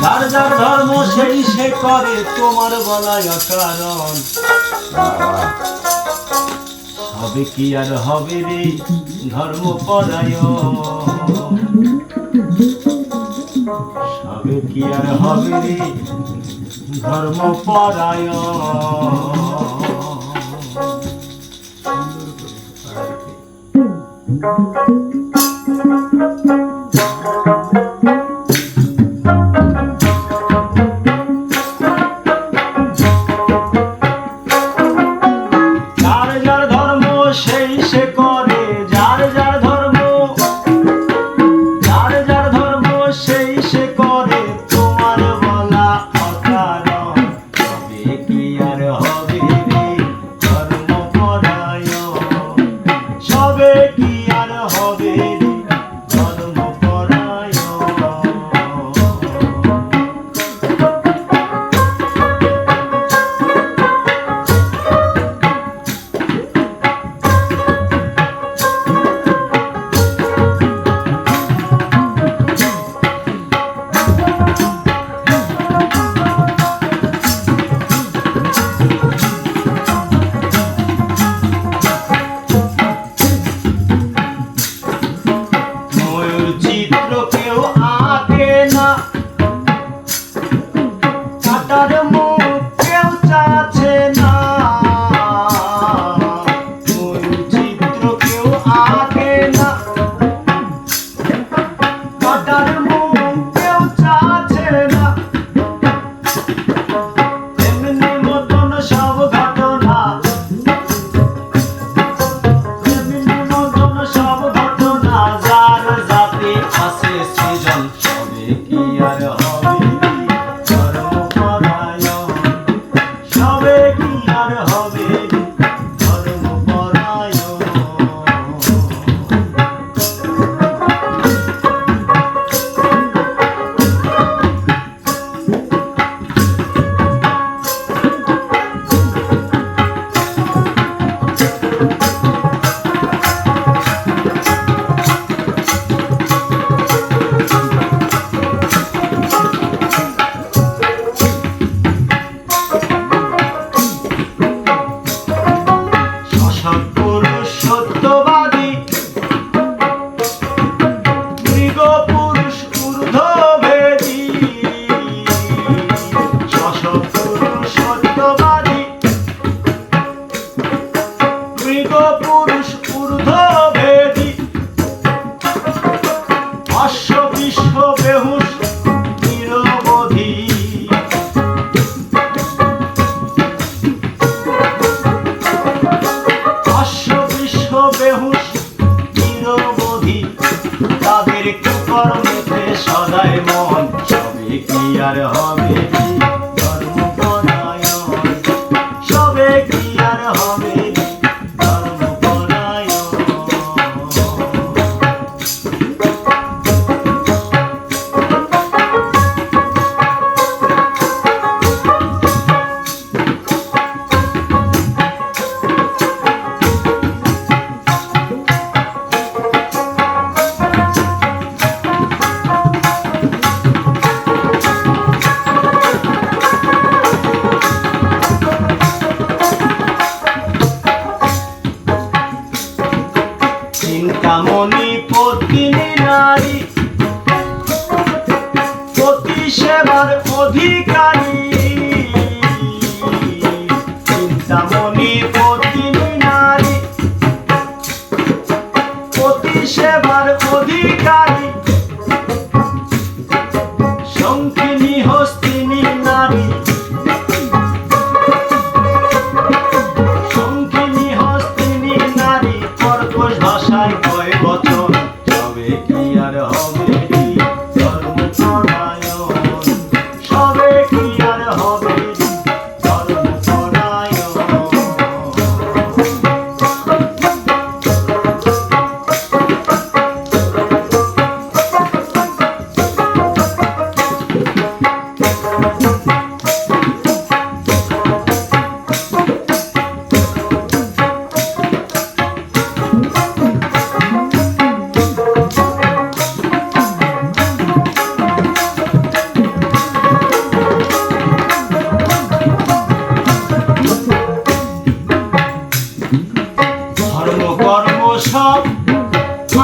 যার যার ধর্ম সেই সে করে, তোমার বলায় কারণ হবে কি আর হবে রে ধর্ম পরায়ণ কি আর হবে রে ধর্ম পরায়ণ Thank you. take me 一二六。কর্মেতে সদাই মন সবই কি আর হয়? এমনই পত্নী নারী। পতি সেবার অধিকারী। চিন্তামণি পত্নী নারী। পতি সেবার অধিকারী।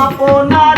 আপনা